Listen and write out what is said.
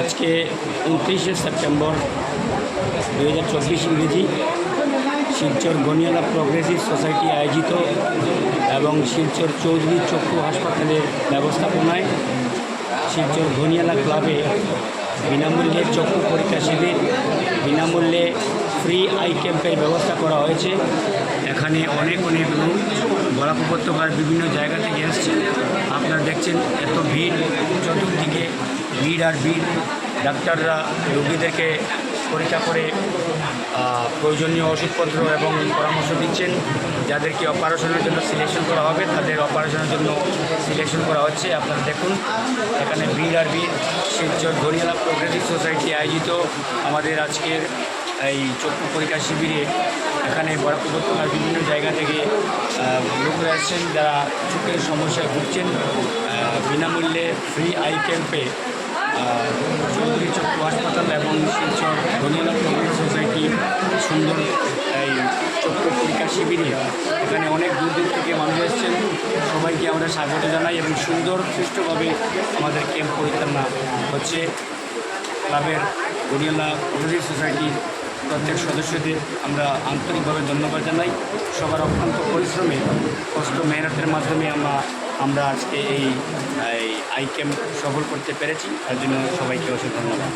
আজকে উনত্রিশে সেপ্টেম্বর দু হাজার চব্বিশ ইংরেজি শিলচর গনিয়ালা প্রগ্রেসিভ সোসাইটি আয়োজিত এবং শিলচর চৌধুরী চক্ষু হাসপাতালের ব্যবস্থাপনায় শিলচর ঘনিয়ালা ক্লাবে বিনামূল্যে চক্ষু পরীক্ষা শিবির, বিনামূল্যে ফ্রি আই ক্যাম্পের ব্যবস্থা করা হয়েছে। এখানে অনেক অনেক লোক বরাক উপত্যকার বিভিন্ন জায়গা থেকে আপনারা দেখছেন এত ভিড়, চতুর্দিকে ভিড় আর ভিড়। ডাক্তাররা রোগীদেরকে পরীক্ষা করে প্রয়োজনীয় ওষুধপত্র এবং পরামর্শ দিচ্ছেন, যাদেরকে অপারেশনের জন্য সিলেকশন করা হবে, তাদের অপারেশনের জন্য সিলেকশন করা হচ্ছে। আপনারা দেখুন, এখানে ভিড় আর ভিড়। শিলচর ধরিয়ালা প্রোগ্রেসিভ সোসাইটি আয়োজিত আমাদের আজকের এই চক্ষু পরীক্ষা শিবিরে। এখানে বরাক উপত্যকার বিভিন্ন জায়গা থেকে লোকরা এসছেন যারা চোখের সমস্যায় ভুগছেন বিনামূল্যে ফ্রি আই ক্যাম্পে চৌধুরী চক্ষু হাসপাতাল এবং শিলচর ধনিয়ালা সোসাইটি সুন্দর এই চক্ষু পরীক্ষা শিবিরে এখানে অনেক দূর দূর থেকে মানুষ এসেছেন। সবাইকে আমরা স্বাগত জানাই এবং সুন্দর, সুষ্ঠুভাবে আমাদের ক্যাম্প পরিচালনা হচ্ছে ক্লাবের গড়িয়ালা প্রগ্রেসিভ সোসাইটির প্রত্যেক সদস্যদের আমরা আন্তরিকভাবে ধন্যবাদ জানাই। সবার অত্যন্ত পরিশ্রমে, কষ্ট, মেহনতের মাধ্যমে আমরা আমরা আজকে এই এই আই ক্যাম্প সফল করতে পেরেছি। তার জন্য সবাইকে অসংখ্য ধন্যবাদ।